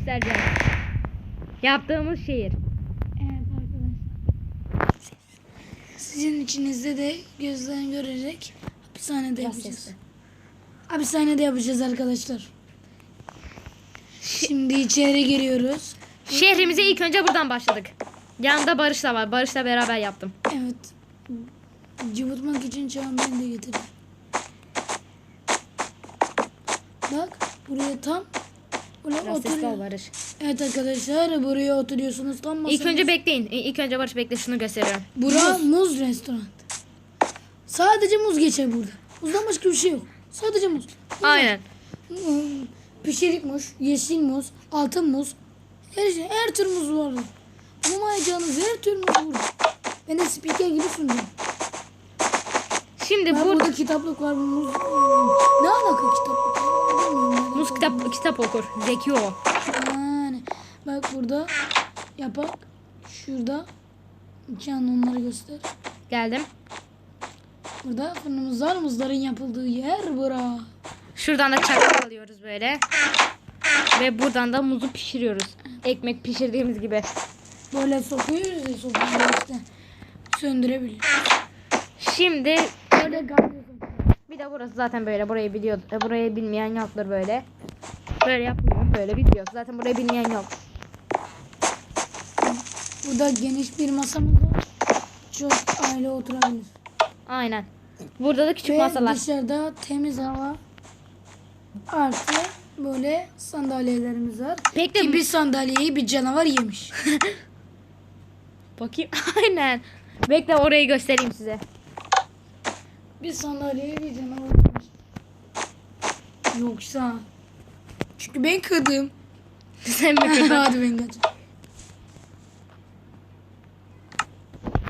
Göstereceğiz. Yaptığımız şehir. Evet arkadaşlar. Sizin içinizde de gözden görerek hapishanede Biraz yapacağız. sesli. Hapishanede yapacağız arkadaşlar. Şimdi içeri giriyoruz. Şehrimize ilk önce buradan başladık. Yanında Barış da var. Barış'la beraber yaptım. Evet. Cıvıtmak için çağın ben de getirdim. Bak buraya tam buraya sesli ol. Barış. Evet arkadaşlar buraya oturuyorsunuz tam masanız. İlk önce bekleyin. İ- İlk önce Barış bekle şunu gösteriyorum. Bura muz. restoran. Sadece muz geçer burada. Muzdan başka bir şey yok. Sadece muz. Aynen. Hmm, Pişirik muz, yeşil muz, altın muz. Her şey, her tür muz var. Bulmayacağınız her tür muz burada. Ben de spiker gibi sunacağım. Şimdi Ben burada burada kitaplık var. Muz. Ne alaka kitaplık? Bilmiyorum. Mus kitap kitap okur. Zeki o. Yani bak burada yapak. Şurada. Can onları göster. Geldim. Burada fırınımız var. Muzların yapıldığı yer bura. Şuradan da çakal alıyoruz böyle. Ve buradan da muzu pişiriyoruz. Ekmek pişirdiğimiz gibi. Böyle sokuyoruz ya sokuyoruz işte. Söndürebilir. Şimdi Böyle kaynıyor. De burası zaten böyle. Burayı biliyor. e, Burayı bilmeyen yoktur böyle. Böyle yapmıyor. Böyle biliyor. Zaten burayı bilmeyen yok. Burada geniş bir masamız var. Çok aile oturabilir. Aynen. Burada da küçük Ve masalar. dışarıda temiz hava artı böyle sandalyelerimiz var. Bekle. Ki bir sandalyeyi bir canavar yemiş. Bakayım. Aynen. Bekle orayı göstereyim size. Bir sandalyeyi bir canavar. Yoksa. Çünkü ben kırdım. Sen mi kırdın? Hadi ben kaçayım.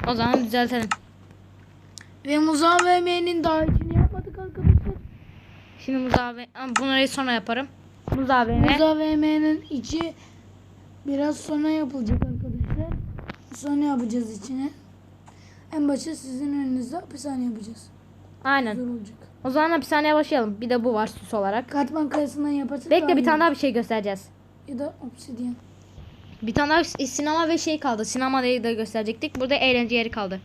O zaman düzeltelim. Ve muzavemenin daha içini yapmadık arkadaşlar. Şimdi muzave... Bunları sonra yaparım. Muzaveme. Muzavemenin içi biraz sonra yapılacak arkadaşlar. Sonra yapacağız içine. En başta sizin önünüzde hapishane yapacağız. Aynen. Güzel olacak. O zaman hapishaneye başlayalım. Bir de bu var süs olarak. Katman kayasından yaparsak Bekle bir tane daha bir şey göstereceğiz. Ya da obsidyen. Bir tane daha sinema ve şey kaldı. Sinemayı da gösterecektik. Burada eğlence yeri kaldı.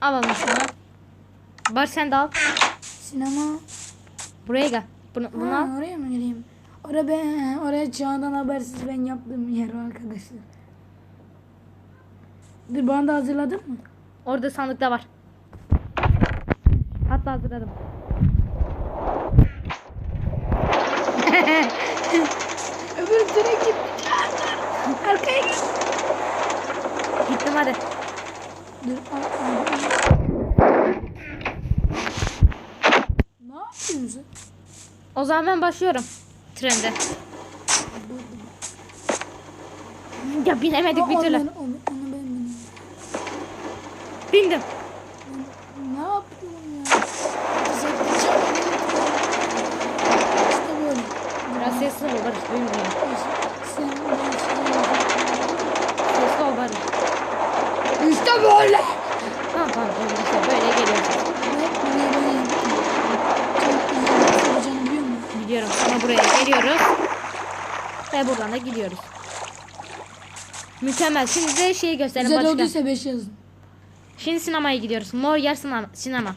Alalım şunu. Bar sen de al. Sinema. Buraya gel. Bunu. Ha, oraya mı gireyim? Oraya ben, oraya çağdan habersiz ben yaptığım yer arkadaşlar. Dur bana da hazırladın mı? Orada sandıkta var. Hatta hazırladım. Öbür türe git. Arkaya git. Gittim hadi. Dur. Ne yapıyorsun? O zaman ben başlıyorum. Trende. Ya binemedik bir Onu türlü. ben- Onu, onu ben. Bindim. Ne yapıyorsun ya? Düzelteceğim. İşte böyle. Sesli ol Barış. Duymuyor. Sesli ol Barış. İşte böyle. Tamam tamam. öyle işte böyle geliyoruz. Bak buraya ben yaptım. Çok güzel yapacağını biliyor musun? Gidiyorum. Sonra buraya geliyoruz. Ve buradan da gidiyoruz. Mükemmel. Şimdi de şeyi gösterelim Güzel başka. olduysa 5 yazın. Şimdi sinemaya gidiyoruz. Mor yer sinema. sinema.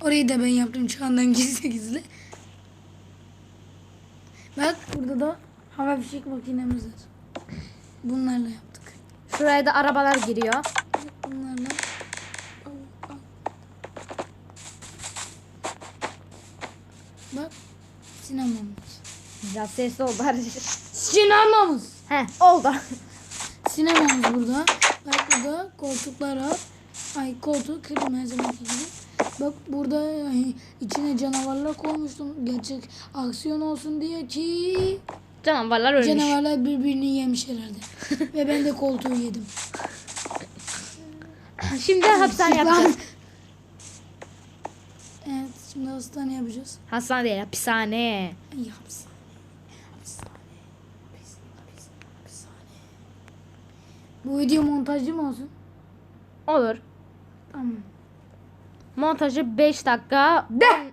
Orayı da ben yaptım çağından gizli gizli. Bak burada da hava fişek makinemiz var. Bunlarla yaptık. Şuraya da arabalar giriyor. Bunlarla. Bak sinemamız. Biraz sesli ol Barış. Sinemamız. He oldu. Sinemamız burada. Bak burada koltuklar var. Ay koltuk zamanki gibi. Bak burada içine canavarlar koymuştum. Gerçek aksiyon olsun diye ki Canavarlar ölmüş. canavarlar birbirini yemiş herhalde. Ve ben de koltuğu yedim. Şimdi hapishane yapacağız. Evet şimdi hastane yapacağız. Hastane değil hapishane. Ay, hapishane. Hapishane. Hapis- hapis- hapishane. Bu video montajlı mı olsun? Olur. Tamam. Montajı 5 dakika. De. At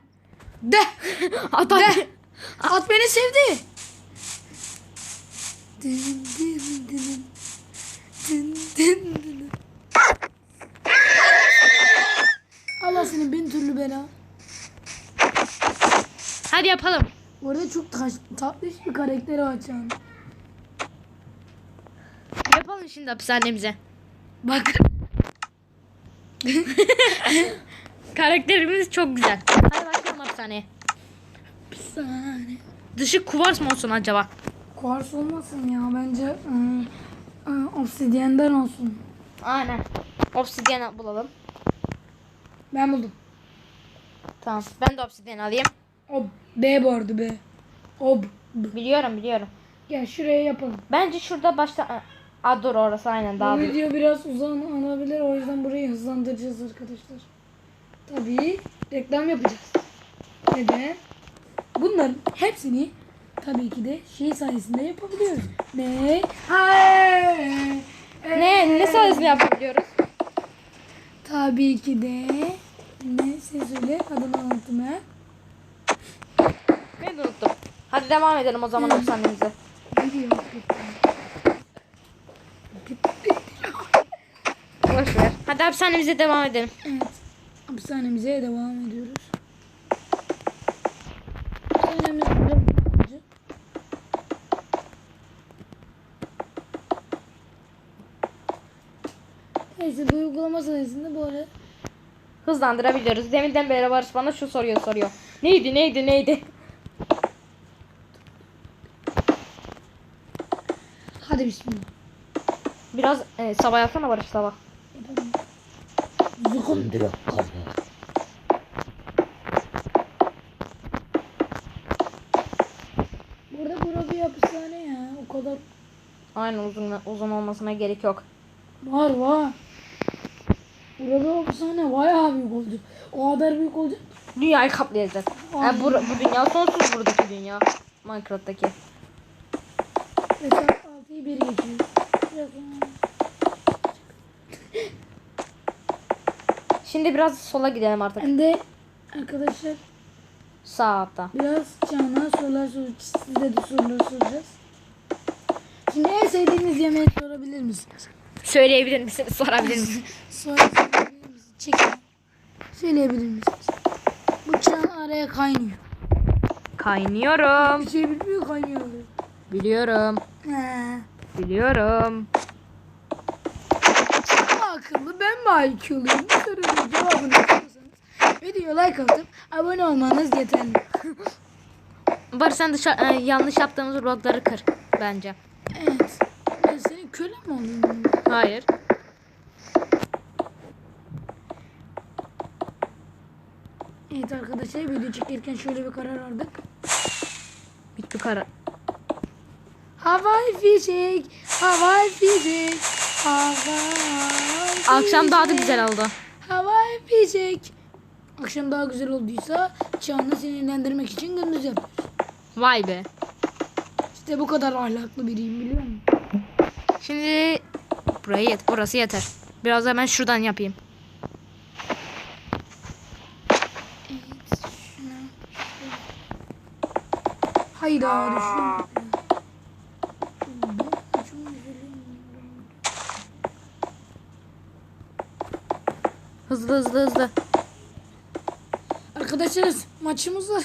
De. at. At beni sevdi. Dın dın dın. Dın dın dın. Allah seni bin türlü bela. Hadi yapalım. Bu arada çok taş, tatlış bir karakteri var şu an. Yapalım şimdi hapishanemize. Bak. Karakterimiz çok güzel. Hadi başlayalım hapishaneye. Bir saniye. Dışı kuvars mı olsun acaba? Kuars olmasın ya bence ıı, ıı, obsidiyenden olsun. Aynen. Obsidyen bulalım. Ben buldum. Tamam. Ben de obsidyen alayım. Ob. B arada B. Ob. Biliyorum biliyorum. Gel şuraya yapalım. Bence şurada başta... Aa dur orası aynen daha Bu büyük. video biraz uzun olabilir o yüzden burayı hızlandıracağız arkadaşlar. Tabii reklam yapacağız. Neden? Bunların hepsini tabii ki de şey sayesinde yapabiliyoruz. Ne? Hayır. Ne? Ne sayesinde yapabiliyoruz? Tabii ki de ne ses söyle adını unuttum ha. Ben de unuttum. Hadi devam edelim o zaman hapishanemize. Boş ver. Hadi hapishanemize devam edelim. Evet. Hapishanemize devam ediyoruz. Neyse bu uygulama sayesinde böyle Hızlandırabiliyoruz. Deminden beri Barış bana şu soruyor soruyor. Neydi neydi neydi? hadi bismillah. Biraz e, sabah yapsana Barış sabah. Zukum. Direkt kafa. Burada bura bir hapishane ya. O kadar Aynen uzun uzun olmasına gerek yok. var var. Burada hapishane bayağı büyük olacak. O kadar büyük olacak. Dünyayı kaplayacak. Yani bu, bu dünya sonsuz buradaki dünya. Minecraft'taki. Mesela 6'yı 1 geçiyor. Biraz sonra- Şimdi biraz sola gidelim artık. Hem de arkadaşlar Sağ hatta. biraz Can'a sorular soracağız. Size de sorular soracağız. En sevdiğiniz yemeği sorabilir misiniz? Söyleyebilir misiniz? Sorabilir misiniz? Sorabilir misiniz? Çekin. Söyleyebilir misiniz? Bu çan araya kaynıyor. Kaynıyorum. Bir şey bilmiyor kaynıyor. Biliyorum. He. Biliyorum. Mi akıllı ben mi IQ'luyum? Bu sorunun cevabını istiyorsanız videoya like atıp abone olmanız yeterli. Barış sen dışarı, e, yanlış yaptığımız blokları kır. Bence. Evet. Ben senin kölen mi olayım? Hayır. Evet arkadaşlar video çekirken şöyle bir karar aldık. Bitti kara. Havai fişek, havai fişek, havai Akşam daha da güzel oldu. Havai fişek. Akşam daha güzel olduysa Çağan'ı sinirlendirmek için gündüz yapıyoruz. Vay be. İşte bu kadar ahlaklı biriyim biliyor musun? Şimdi buraya yet. Burası yeter. Biraz hemen şuradan yapayım. Evet, şuna. Hayda üzülüyorum. Hızlı hızlı hızlı. Arkadaşlar maçımız var.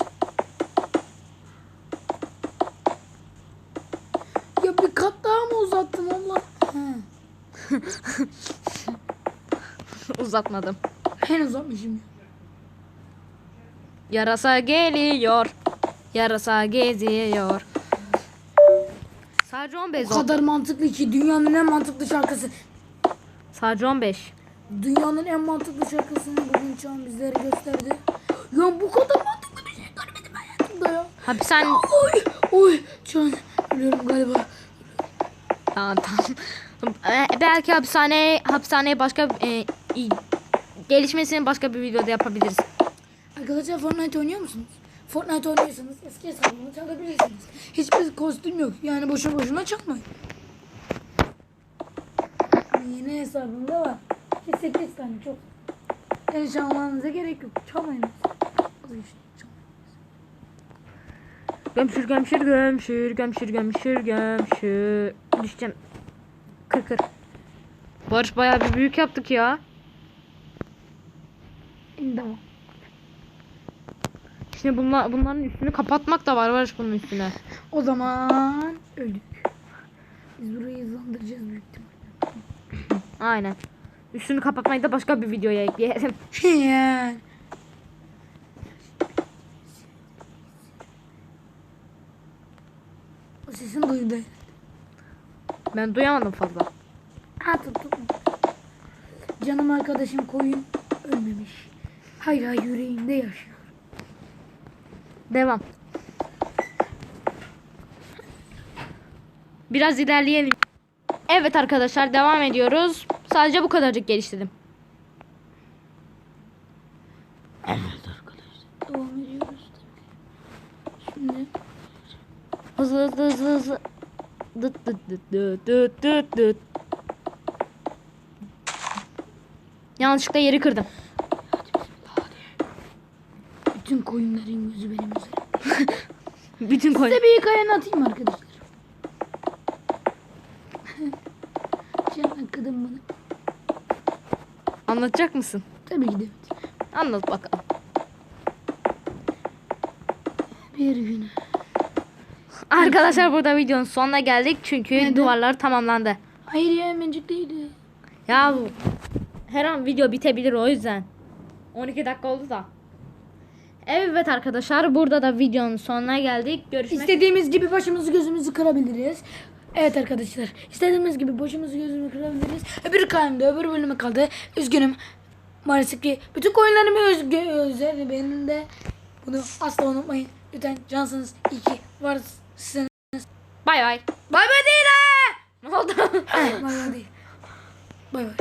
Ya bir kat daha mı uzattım Allah? Uzatmadım. En uzatmışım. Yarasa geliyor. Yarasa geziyor. Sadece 15 O kadar mantıklı ki dünyanın en mantıklı şarkısı. Sadece 15. Dünyanın en mantıklı şarkısını bugün Çağan bizlere gösterdi. Ya bu kadar mantıklı bir şey görmedim hayatımda ya. Hapishane... Oy oy Çağan ölüyorum galiba. Tamam tamam. Ee, belki hapishane hapishaneye başka e, gelişmesini başka bir videoda yapabiliriz. Arkadaşlar Fortnite oynuyor musunuz? Fortnite oynuyorsanız eski hesabımı çalabilirsiniz. Hiçbir kostüm yok. Yani boşu boşuna çalmayın. Yeni hesabımda var. 8 tane çok. Yani gerek yok. Çalmayın. Çalmayın. Gömşür gömşür gömşür gömşür gömşür gömşür. Düşeceğim. Kır kır. Barış bayağı bir büyük yaptık ya. Tamam. Şimdi bunlar, bunların üstünü kapatmak da var Barış bunun üstüne. O zaman öldük. Biz burayı hızlandıracağız büyük ihtimalle. Aynen. Üstünü kapatmayı da başka bir videoya ekleyelim. yani. Ben duyamadım fazla. Ha tuttum. Canım arkadaşım koyun ölmemiş. Hala yüreğinde yaşıyor. Devam. Biraz ilerleyelim. Evet arkadaşlar devam ediyoruz. Sadece bu kadarcık geliştirdim. Devam ediyoruz. Şimdi Hızlı hızlı hızlı hızlı. Dıt dıt dıt dıt dıt dıt dıt. Yanlışlıkla yeri kırdım. bütün koyunların gözü benim üzerimde. Bütün koy. Size bir hikayeni atayım arkadaşlar. Can kadın bana. Anlatacak mısın? Tabii ki de. Anlat bakalım. Bir gün. Arkadaşlar burada videonun sonuna geldik çünkü Neden? duvarlar tamamlandı. Hayır ya hemencik değildi. Ya bu her an video bitebilir o yüzden. 12 dakika oldu da. Evet arkadaşlar burada da videonun sonuna geldik. Görüşmek İstediğimiz gibi başımızı gözümüzü kırabiliriz. Evet arkadaşlar. istediğimiz gibi başımızı gözümüzü kırabiliriz. Öbür kalımda öbür bölüme kaldı. Üzgünüm. Maalesef ki bütün koyunlarımı özgü özel benim de bunu asla unutmayın. Lütfen cansınız. İyi ki varsınız. Bay bay. Bay bay değil ha. Ne oldu? Bay bay değil. Bay bay.